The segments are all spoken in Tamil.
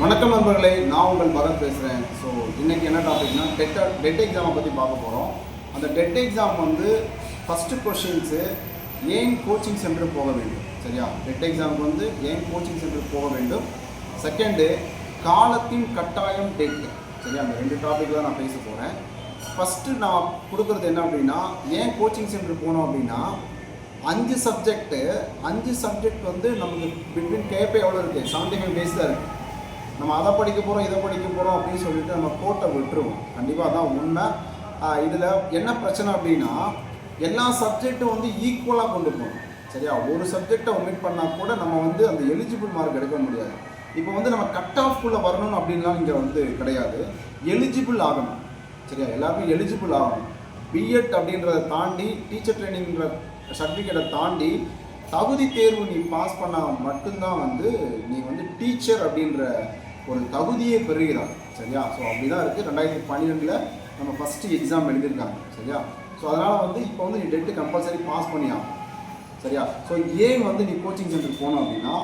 வணக்கம் நண்பர்களே நான் உங்கள் பரத் பேசுகிறேன் ஸோ இன்றைக்கி என்ன டாபிக்னா டெட் டெட் எக்ஸாமை பற்றி பார்க்க போகிறோம் அந்த டெட் எக்ஸாம் வந்து ஃபஸ்ட்டு கொஷின்ஸு ஏன் கோச்சிங் சென்டர் போக வேண்டும்? சரியா? டெட் எக்ஸாமுக்கு வந்து ஏன் கோச்சிங் சென்டர் போக வேண்டும்? செகண்டு காலத்தின் கட்டாயம் டெட் சரியா? அந்த ரெண்டு டாபிக் தான் நான் பேச போகிறேன் ஃபஸ்ட்டு நான் கொடுக்குறது என்ன அப்படின்னா ஏன் கோச்சிங் சென்டர் போனோம் அப்படின்னா அஞ்சு சப்ஜெக்ட்டு அஞ்சு சப்ஜெக்ட் வந்து நமக்கு பிட்வீன் கேப்பே எவ்வளோ இருக்குது செவன்டி ஃபைவ் டேஸ் தான் இருக்குது நம்ம அதை படிக்க போகிறோம் இதை படிக்க போகிறோம் அப்படின்னு சொல்லிட்டு நம்ம கோட்டை விட்டுருவோம். கண்டிப்பாக தான் உண்மை. இதில் என்ன பிரச்சனை அப்படின்னா எல்லா சப்ஜெக்ட்டும் வந்து ஈக்குவலாக கொண்டு போகணும். சரியா? ஒரு சப்ஜெக்டை ஒமிட் பண்ணால் கூட நம்ம வந்து அந்த எலிஜிபிள் மார்க் எடுக்க முடியாது. இப்போ வந்து நம்ம கட் ஆஃப்குள்ளே வரணும் அப்படின்லாம் இங்கே வந்து கிடையாது. எலிஜிபிள் ஆகணும். சரியா? எல்லாருமே எலிஜிபிள் ஆகணும். பிஎட் அப்படின்றத தாண்டி டீச்சர் ட்ரைனிங்கிற சர்டிஃபிகேட்டை தாண்டி தகுதி தேர்வு நீ பாஸ் பண்ணால் மட்டும்தான் வந்து நீ வந்து டீச்சர் அப்படின்ற ஒரு தகுதியை பெறுகிறார் சரியா? ஸோ அப்படி தான் இருக்குது ரெண்டாயிரத்தி பன்னிரெண்டில் நம்ம ஃபஸ்ட்டு எக்ஸாம் எழுதியிருக்காங்க சரியா? ஸோ அதனால் வந்து இப்போ வந்து நீ டெட்டு கம்பல்சரி பாஸ் பண்ணியாகும் சரியா? ஸோ ஏன் வந்து நீ கோச்சிங் சென்டர் போகணும் அப்படின்னா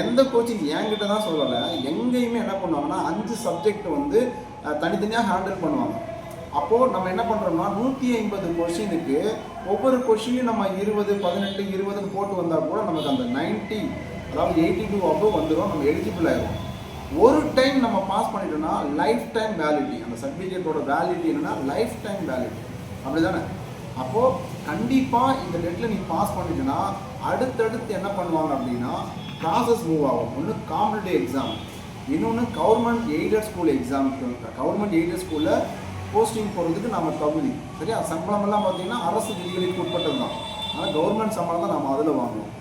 எந்த கோச்சிங் என்கிட்ட தான் சொல்லலை. எங்கேயுமே என்ன பண்ணுவாங்கன்னா அஞ்சு சப்ஜெக்ட் வந்து தனித்தனியாக ஹேண்டில் பண்ணுவாங்க. அப்போது நம்ம என்ன பண்ணுறோம்னா நூற்றி ஐம்பது கொஷினுக்கு ஒவ்வொரு கொஷினையும் நம்ம இருபது பதினெட்டு இருபதுன்னு போட்டு வந்தால் கூட நமக்கு அந்த 90 அதாவது எயிட்டி டூ அப்போ வந்துடும் நம்ம எலிஜிபிள் ஆகிடும் ஒரு டைம் நம்ம பாஸ் பண்ணிட்டோம்னா லைஃப் டைம் வேலிட்டி அந்த சர்டிஃபிகேட்டோட வேலிட்டி என்னன்னா லைஃப் டைம் வேலிட்டி அப்படி தானே அப்போது கண்டிப்பாக இந்த டெட்டில் நீ பாஸ் பண்ணிட்டேன்னா அடுத்தடுத்து என்ன பண்ணுவாங்க அப்படின்னா ப்ராசஸ் மூவ் ஆகும். ஒன்று காம்படிட்டிவ் எக்ஸாம் இன்னொன்று கவர்மெண்ட் எய்டட் ஸ்கூல் எக்ஸாமுக்கு கவர்மெண்ட் எய்டட் ஸ்கூலில் போஸ்டிங் போகிறதுக்கு நம்ம தகுதி. சரியா? சம்பளமெல்லாம் பார்த்தீங்கன்னா அரசு விதிகளுக்கு உட்பட்டது தான் ஆனால் கவர்மெண்ட் சம்பளம் தான் நம்ம அதில் வாங்குவோம்.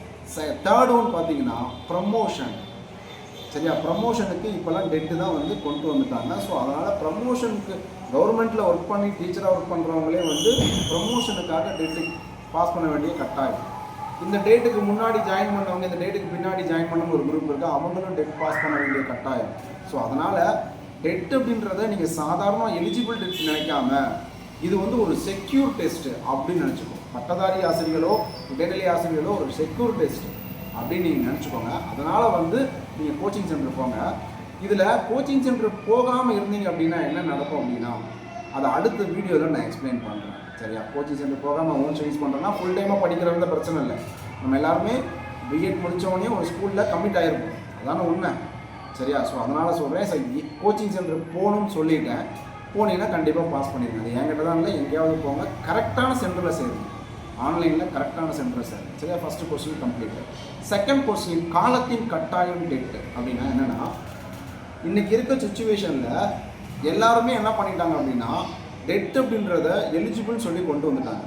தேர்ட் ஒன் பார்த்தீங்கன்னா ப்ரமோஷன் சரியா? ப்ரமோஷனுக்கு இப்போல்லாம் டெட்டு தான் வந்து கொண்டு வந்துட்டாங்க. ஸோ அதனால் ப்ரமோஷனுக்கு கவர்மெண்ட்டில் ஒர்க் பண்ணி டீச்சராக ஒர்க் பண்ணுறவங்களே வந்து ப்ரமோஷனுக்காக டெட்டு பாஸ் பண்ண வேண்டிய கட்டாயம். இந்த டேட்டுக்கு முன்னாடி ஜாயின் பண்ணவங்க இந்த டேட்டுக்கு பின்னாடி ஜாயின் பண்ண ஒரு குரூப் இருக்குது அவங்களும் டெட் பாஸ் பண்ண வேண்டிய கட்டாயம். ஸோ அதனால் டெட் அப்படின்றத நீங்கள் சாதாரண எலிஜிபிள் டெட் நினைக்காம இது வந்து ஒரு செக்யூர் டெஸ்ட்டு அப்படின்னு நினச்சிக்கோ பட்டதாரி ஆசிரியர்களோ இடைநிலை ஆசிரியர்களோ ஒரு செக்யூர் டெஸ்ட்டு அப்படின்னு நீங்கள் நினச்சிக்கோங்க. அதனால் வந்து நீங்கள் கோச்சிங் சென்டர் போங்க. இதில் கோச்சிங் சென்டர் போகாமல் இருந்தீங்க அப்படின்னா என்ன நடக்கும் அப்படின்னா அதை அடுத்த வீடியோவில் நான் எக்ஸ்பிளைன் பண்ணுறேன் சரியா? கோச்சிங் சென்டர் போகாமல் ஓன் ஸ்டடிஸ் பண்ணுறேன்னா ஃபுல் டைமாக படிக்கிறவங்க பிரச்சனை இல்லை. நம்ம எல்லாருமே பிஎட் முடித்தவொடனே ஒரு ஸ்கூலில் கம்மிட் ஆகிருக்கும் அதான உண்மை. சரியா? ஸோ அதனால் சொல்கிறேன் சரி கோச்சிங் சென்டர் போகணும்னு சொல்லிட்டேன். போனீங்கன்னா கண்டிப்பாக பாஸ் பண்ணிடுங்க அது என்கிட்ட தான் இல்லை. எங்கேயாவது போங்க. கரெக்டான சென்டரில் சேருங்க. ஆன்லைனில் கரெக்டான சென்டர் சார் சரியா first question complete second question காலத்தின் கட்டாயம் டெட்டு அப்படின்னா என்னென்னா இன்றைக்கி இருக்க சுச்சுவேஷனில் எல்லாருமே என்ன பண்ணிட்டாங்க அப்படின்னா டெட் அப்படின்றத எலிஜிபிள்னு சொல்லி கொண்டு வந்துட்டாங்க.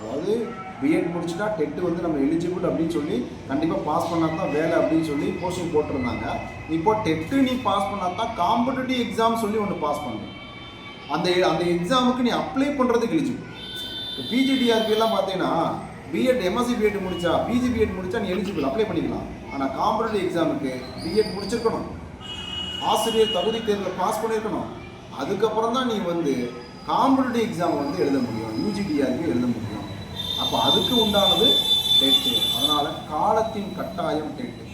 அதாவது பிஎட் முடிச்சுட்டா டெட்டு வந்து நம்ம எலிஜிபிள் அப்படின்னு சொல்லி கண்டிப்பாக பாஸ் பண்ணால் தான் வேலை அப்படின்னு சொல்லி போஸ்டிங் போட்டிருந்தாங்க. இப்போ டெட்டு நீ பாஸ் பண்ணால் தான் காம்படிட்டிவ் எக்ஸாம் சொல்லி ஒன்று பாஸ் பண்ணணும். அந்த அந்த எக்ஸாமுக்கு நீ அப்ளை பண்ணுறதுக்கு எலிஜிபிள் இப்போ பிஜிடிஆர்பி எல்லாம் பார்த்தீங்கன்னா பிஎட் எம்எஸ்சி பிஎட் முடிச்சா பிஜி பிஎட் முடிச்சா நீ எலிஜிபிள் அப்ளை பண்ணிக்கலாம். ஆனால் காம்படிட்டிவ் எக்ஸாமுக்கு பிஎட் முடிச்சிருக்கணும். ஆசிரியர் தகுதி தேர்வில் பாஸ் பண்ணியிருக்கணும் அதுக்கப்புறம் தான் நீ வந்து காம்படிட்டிவ் எக்ஸாம் வந்து எழுத முடியும். யூஜிடிஆர்பி எழுத முடியும். அப்போ அதுக்கு உண்டானது டெட்டு அதனால் காலத்தின் கட்டாயம் டெட்டு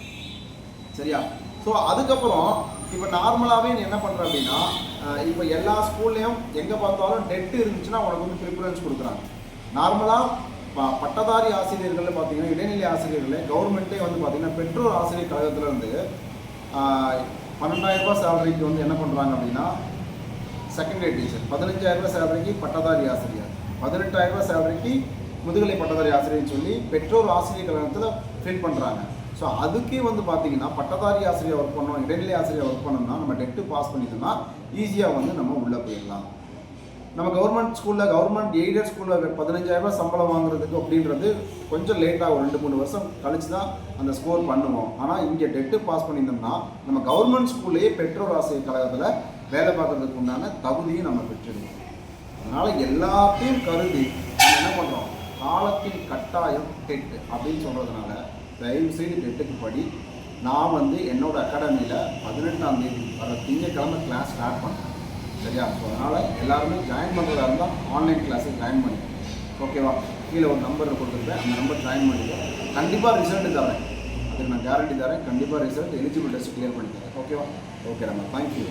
சரியா? ஸோ அதுக்கப்புறம் இப்போ நார்மலாகவே நீ என்ன பண்ணுற அப்படின்னா இப்போ எல்லா ஸ்கூல்லையும் எங்கே பார்த்தாலும் டெட்டு இருந்துச்சுன்னா உனக்கு வந்து ப்ரிஃபரன்ஸ் கொடுக்குறாங்க. நார்மலாக பட்டதாரி ஆசிரியர்கள் பார்த்தீங்கன்னா இடைநிலை ஆசிரியர்களே கவர்மெண்ட்டே வந்து பார்த்தீங்கன்னா பெற்றோர் ஆசிரியர் கழகத்துலேருந்து பன்னெண்டாயிரம் ரூபாய் சேலரிக்கு வந்து என்ன பண்ணுறாங்க அப்படின்னா செகண்ட் கிரேட் டீச்சர் பதினஞ்சாயிரம் ரூபாய் சேலரிக்கு பட்டதாரி ஆசிரியர். பதினெட்டாயிரம் ரூபாய் சேலரிக்கு முதுகலை பட்டதாரி ஆசிரியர்னு சொல்லி பெற்றோர் ஆசிரியர் கழகத்தில் ஃபில் பண்ணுறாங்க ஸோ அதுக்கே வந்து பார்த்தீங்கன்னா பட்டதாரி ஆசிரியர் ஒர்க் பண்ணோம் இடைநிலை ஆசிரியர் ஒர்க் பண்ணோம்னா நம்ம டெட்டு பாஸ் பண்ணிட்டோம்னா ஈஸியாக வந்து நம்ம உள்ளே போயிடலாம். நம்ம கவர்மெண்ட் ஸ்கூலில் கவர்மெண்ட் எய்டட் ஸ்கூலில் பதினஞ்சாயிரம் சம்பளம் வாங்குறதுக்கு அப்படின்றது கொஞ்சம் லேட்டாக ஒரு ரெண்டு மூணு வருஷம் கழிச்சு தான் அந்த ஸ்கோர் பண்ணுவோம். ஆனால் இங்கே டெட்டு பாஸ் பண்ணியிருந்தோம்னா நம்ம கவர்மெண்ட் ஸ்கூல்லேயே பெற்றோர் ஆசிரியர் கழகத்தில் வேலை பார்க்குறதுக்கு உண்டான தகுதியும் நம்ம பெற்றிடுவோம் அதனால் எல்லாத்தையும் கருதி நம்ம என்ன பண்ணுறோம் காலத்தின் கட்டாயம் டெட்டு அப்படின்னு சொல்கிறதுனால தயவுசெய்து டெட்டுக்கு படி நான் வந்து என்னோடய அகாடமியில் பதினெட்டாம் தேதி வர திங்கக்கிழமை கிளாஸ் ஸ்டார்ட் பண்ணேன் சரியா? ஸோ அதனால் எல்லாருமே ஜாயின் பண்ணுறதா இருந்தால் ஆன்லைன் கிளாஸுக்கு ஜாயின் பண்ணி. ஓகேவா கீழே ஒரு நம்பர் கொடுத்துருப்பேன். அந்த நம்பர் ஜாயின் பண்ணிக்கிறேன் கண்டிப்பாக ரிசல்ட்டு தரேன். அதுக்கு நான் கேரண்டி தரேன். கண்டிப்பாக ரிசல்ட் எலிஜிபிள் டெஸ்ட் கிளியர் பண்ணி தரேன். ஓகேவா ஓகே நம்ம தேங்க்யூ